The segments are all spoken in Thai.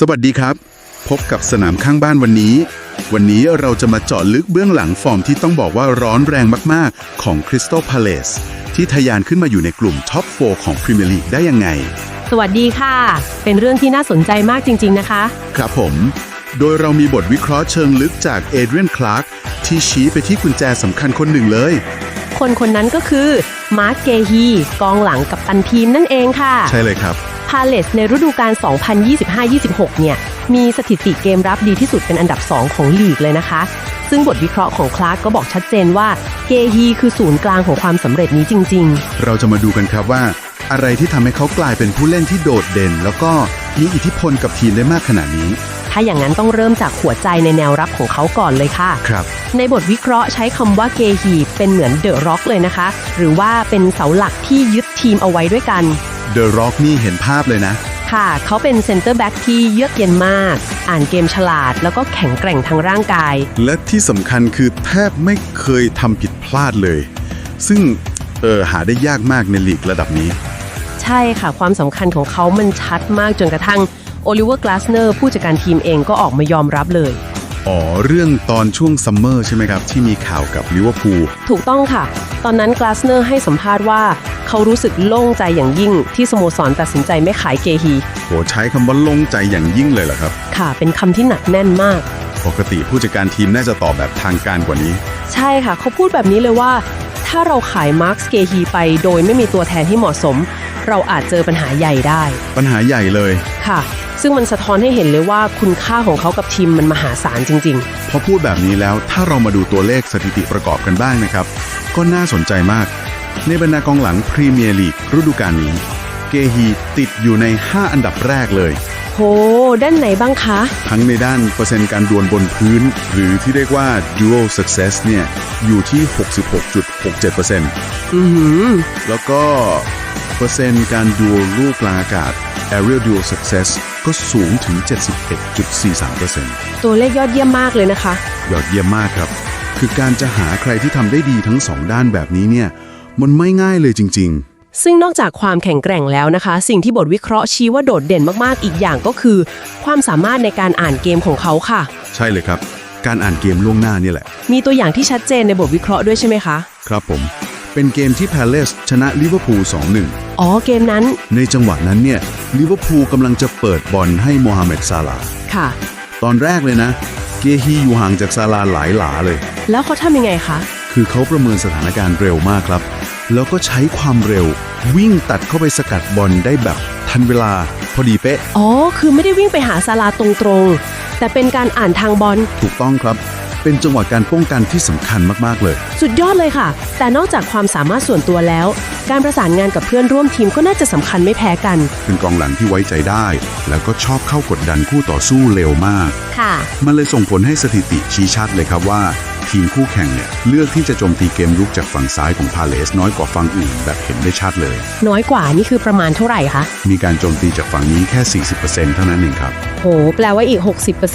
สวัสดีครับ พบกับสนามข้างบ้านวันนี้ วันนี้เราจะมาเจาะลึกเบื้องหลังฟอร์มที่ต้องบอกว่าร้อนแรงมาก ๆ ของ Crystal Palace ที่ทะยานขึ้นมาอยู่ในกลุ่มท็อป 4 ของพรีเมียร์ลีกได้ยังไง สวัสดีค่ะ เป็นเรื่องที่น่าสนใจมากจริง ๆ นะคะ ครับผม โดยเรามีบทวิเคราะห์เชิงลึกจากเอเดรียนคลาร์กที่ชี้ไปที่กุญแจสำคัญคนหนึ่งเลย คนคนนั้นก็คือมาร์คเกฮีกองหลังกับตันทีมนั่นเองค่ะ ใช่เลยครับ พาเลสในฤดูกาล 2025-26 เนี่ย มีสถิติเกมรับดีที่สุดเป็นอันดับ 2 ของลีกเลยนะคะ ซึ่งบทวิเคราะห์ของคลาร์กก็บอกชัดเจนว่าเกฮีคือศูนย์กลางของความสำเร็จนี้จริง ๆ เราจะมาดูกันครับว่า อะไรที่ทำให้เขากลายเป็นผู้เล่นที่โดดเด่น แล้วก็มีอิทธิพลกับทีมได้มากขนาดนี้ถ้าอย่างนั้นต้องเริ่มจากหัวใจในแนวรับของเขาก่อนเลยค่ะครับในบทวิเคราะห์ใช้คำว่าเกฮีเป็นเหมือนเดอะร็อกเลยนะคะ หรือว่าเป็นเสาหลักที่ยึดทีมเอาไว้ด้วยกัน The Rock นี่เห็นภาพเลยนะ ค่ะ เขาเป็นเซนเตอร์แบ็กที่เยือกเย็นมาก อ่านเกมฉลาด แล้วก็แข็งแกร่งทางร่างกาย และที่สำคัญคือแทบไม่เคยทำผิดพลาดเลย ซึ่งเออหาได้ยากมากในลีกระดับนี้ ใช่ค่ะ ความสำคัญของเขามันชัดมากจนกระทั่งโอลิเวอร์กลาสเนอร์ผู้จัดการทีมเองก็ออกมายอมรับเลย อ๋อ เรื่องตอนช่วงซัมเมอร์ใช่ไหมครับ ที่มีข่าวกับลิเวอร์พูลถูกต้องค่ะ ตอนนั้นกลาสเนอร์ให้สัมภาษณ์ว่า เขารู้สึกโล่งใจอย่างยิ่งที่สโมสรตัดสินใจไม่ขายเกฮี โหใช้คำว่าโล่งใจอย่างยิ่งเลยเหรอครับ ค่ะ เป็นคำที่หนักแน่นมาก ปกติผู้จัดการทีมน่าจะตอบแบบทางการกว่านี้ ใช่ค่ะ เขาพูดแบบนี้เลยว่า ถ้าเราขายมาร์คสเกฮีไปโดยไม่มีตัวแทนที่เหมาะสม เราอาจเจอปัญหาใหญ่ได้ ปัญหาใหญ่เลยค่ะ ซึ่งมันสะท้อนให้เห็นเลยว่าคุณค่าของเขากับทีมมันมหาศาลจริงพอพูดแบบนี้แล้วถ้าเรามาดูตัวเลขสถิติประกอบกันบ้างนะครับ ก็น่าสนใจมาก ในบรรดากองหลังพรีเมียร์ลีกฤดูกาลนี้ เกฮีติดอยู่ใน 5 อันดับแรกเลยๆโห ด้านไหนบ้างคะ ทั้งในด้านเปอร์เซ็นต์การดวลบนพื้น หรือที่เรียกว่า dual success เนี่ยอยู่ที่ 66.67%อือหือแล้วก็เปอร์เซ็นต์การดูลูกกลางอากาศ aerial dual success ก็สูงถึง 71.43%ตัวเลขยอดเยี่ยมมากเลยนะคะ ยอดเยี่ยมมากครับ คือการจะหาใครที่ทำได้ดีทั้งสองด้านแบบนี้เนี่ย มันไม่ง่ายเลยจริงซึ่งนอกจากความแข็งแกร่งแล้วนะคะ สิ่งที่บทวิเคราะห์ชี้ว่าโดดเด่นมากๆ อีกอย่างก็คือ ความสามารถในการอ่านเกมของเขาค่ะๆใช่เลยครับ การอ่านเกมล่วงหน้านี่แหละ มีตัวอย่างที่ชัดเจนในบทวิเคราะห์ด้วยใช่ไหมคะ ครับผม เป็นเกมที่ Palace ชนะลิเวอร์พูล 2-1 อ๋อเกมนั้น ในจังหวะนั้นเนี่ยลิเวอร์พูลกำลังจะเปิดบอลให้โมฮัมเหม็ดซาลาห์ค่ะ ตอนแรกเลยนะ เกฮีอยู่ห่างจากซาลาห์หลายหลาเลย แล้วเขาทำยังไงคะ คือเขาประเมินสถานการณ์เร็วมากครับ แล้วก็ใช้ความเร็ว วิ่งตัดเข้าไปสกัดบอลได้แบบทันเวลาพอดีเป๊ะ อ๋อ คือไม่ได้วิ่งไปหาซาลาตรงๆ แต่เป็นการอ่านทางบอล ถูกต้องครับ เป็นจังหวะการป้องกันที่สำคัญมากๆเลย สุดยอดเลยค่ะ แต่นอกจากความสามารถส่วนตัวแล้ว การประสานงานกับเพื่อนร่วมทีมก็น่าจะสำคัญไม่แพ้กัน เป็นกองหลังที่ไว้ใจได้ แล้วก็ชอบเข้ากดดันคู่ต่อสู้เร็วมาก ค่ะ มันเลยส่งผลให้สถิติชี้ชัดเลยครับว่า ทีมคู่แข่งเนี่ยเลือกที่จะโจมตีเกมรุกจากฝั่งซ้ายของพาเลสน้อยกว่าฝั่งอื่นแบบเห็นได้ชัดเลย น้อยกว่านี่คือประมาณเท่าไหร่คะ มีการโจมตีจากฝั่งนี้แค่ 40%เท่านั้นเองครับ โห แปลว่าอีก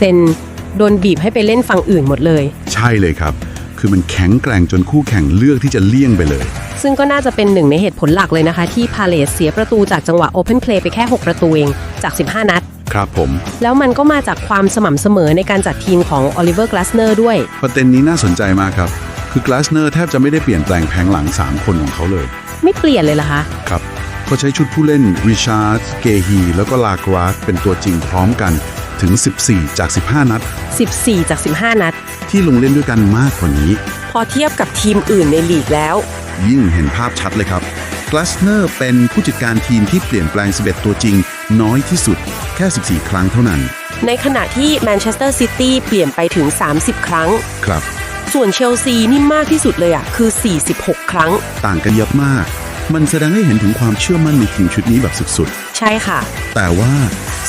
60% โดนบีบให้ไปเล่นฝั่งอื่นหมดเลย ใช่เลยครับ คือมันแข็งแกร่งจนคู่แข่งเลือกที่จะเลี่ยงไปเลย ซึ่งก็น่าจะเป็นหนึ่งในเหตุผลหลักเลยนะคะ ที่พาเลสเสียประตูจากจังหวะ Open Play ไปแค่ 6 ประตูเอง จาก 15 นัด ครับผม แล้วมันก็มาจากความสม่ำเสมอในการจัดทีมของ Oliver Glasner ด้วย ประเด็นนี้น่าสนใจมากครับ คือกลาสเนอร์แทบจะไม่ได้เปลี่ยนแปลงแผงหลัง 3 คนของเขาเลย ไม่เปลี่ยนเลยเหรอคะครับเขาใช้ชุดผู้เล่นริชาร์ดเกฮีแล้วก็ลากราสเป็นตัวจริงพร้อมกัน ถึง 14 จาก 15 นัด 14 จาก 15 นัด ที่ลงเล่นด้วยกันมากกว่านี้ พอเทียบกับทีมอื่นในลีกแล้ว ยิ่งเห็นภาพชัดเลยครับกลาสเนอร์เป็นผู้จัดการทีมที่เปลี่ยนแปลง 11 ตัวจริง น้อยที่สุด แค่ 14 ครั้งเท่านั้น ในขณะที่แมนเชสเตอร์ซิตี้เปลี่ยนไปถึง 30 ครั้ง ครับ ส่วนเชลซีนี่มากที่สุดเลยอะคือ 46 ครั้ง ต่างกันเยอะมาก มันแสดงให้เห็นถึงความเชื่อมั่นในทีมชุดนี้แบบสุดใช่ค่ะ ๆ แต่ว่า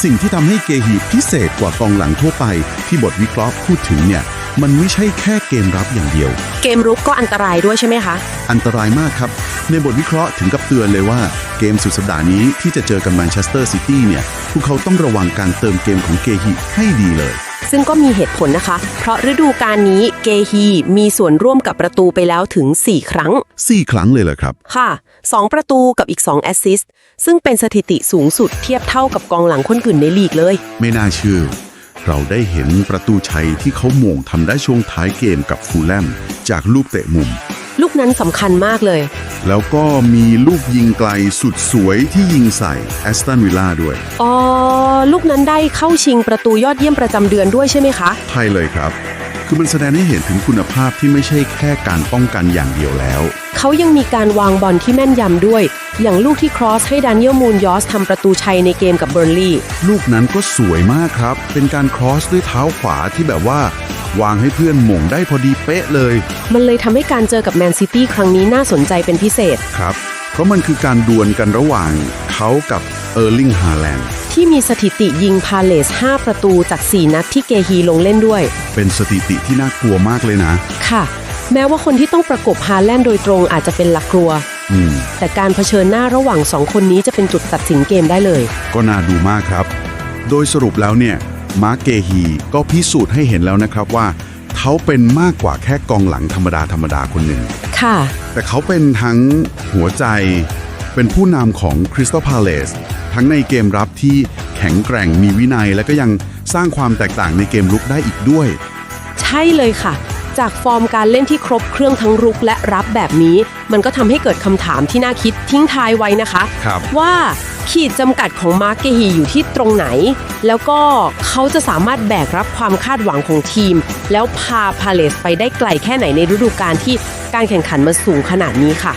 สิ่งที่ทำให้เกฮีพิเศษกว่ากองหลังทั่วไปที่บทวิเคราะห์พูดถึงเนี่ย มันไม่ใช่แค่เกมรับอย่างเดียว เกมรุกก็อันตรายด้วยใช่ไหมคะ อันตรายมากครับ ในบทวิเคราะห์ถึงกับเตือนเลยว่า เกมสุดสัปดาห์นี้ที่จะเจอกับแมนเชสเตอร์ซิตี้เนี่ย พวกเขาต้องระวังการเติมเกมของเกฮีให้ดีเลย ซึ่งก็มีเหตุผลนะคะ เพราะฤดูกาลนี้เกฮีมีส่วนร่วมกับประตูไปแล้วถึง 4 ครั้งสี่ครั้งเลยเหรอครับ ค่ะ 2 ประตูกับอีก 2 แอสซิสต์ ซึ่งเป็นสถิติสูงสุดเทียบเท่ากับกองหลังคนอื่นในลีกเลย ไม่น่าเชื่อ เราได้เห็นประตูชัยที่เขาโหม่งทำได้ช่วงท้ายเกมกับฟูลแลมจากลูกเตะมุม ลูกนั้นสำคัญมากเลย แล้วก็มีลูกยิงไกลสุดสวยที่ยิงใส่แอสตันวิลล่าด้วย อ๋อ ลูกนั้นได้เข้าชิงประตูยอดเยี่ยมประจำเดือนด้วยใช่ไหมคะใช่เลยครับ คือมันแสดงให้เห็นถึงคุณภาพที่ไม่ใช่แค่การป้องกันอย่างเดียวแล้ว เขายังมีการวางบอลที่แม่นยำด้วย อย่างลูกที่ครอสให้ดานิเอลมูนยอสทำประตูชัยในเกมกับเบอร์นลีย์ลูกนั้นก็สวยมากครับ เป็นการครอสด้วยเท้าขวาที่แบบว่า วางให้เพื่อนหม่งได้พอดีเป๊ะเลย มันเลยทำให้การเจอกับแมนซิตี้ครั้งนี้น่าสนใจเป็นพิเศษ ครับ เพราะมันคือการดวลกันระหว่างเขากับเออร์ลิงฮาแลนด์ที่มีสถิติยิงพาเลส 5 ประตูจาก 4 นัดที่เกฮีลงเล่นด้วย เป็นสถิติที่น่ากลัวมากเลยนะ ค่ะ แม้ว่าคนที่ต้องประกบฮาแลนด์โดยตรงอาจจะเป็นหลักกลัวอืมแต่การเผชิญหน้าระหว่างสองคนนี้จะเป็นจุดตัดสินเกมได้เลย ก็น่าดูมากครับ โดยสรุปแล้วเนี่ย มาร์กเกฮีก็พิสูจน์ให้เห็นแล้วนะครับว่า เขาเป็นมากกว่าแค่กองหลังธรรมดาธรรมดาคนหนึ่ง ค่ะ แต่เขาเป็นทั้งหัวใจ เป็นผู้นำของคริสตัลพาเลสทั้งในเกมรับที่แข็งแกร่งมีวินัยและก็ยังสร้างความแตกต่างในเกมลุกได้อีกด้วย ใช่เลยค่ะ จากฟอร์มการเล่นที่ครบเครื่องทั้งรุกและรับแบบนี้ มันก็ทำให้เกิดคำถามที่น่าคิดทิ้งท้ายไว้นะคะ ครับว่าขีดจำกัดของมาร์กเกฮีอยู่ที่ตรงไหน แล้วก็เขาจะสามารถแบกรับความคาดหวังของทีม แล้วพาพาเลสไปได้ไกลแค่ไหนในฤดูกาลที่การแข่งขันมาสูงขนาดนี้ค่ะ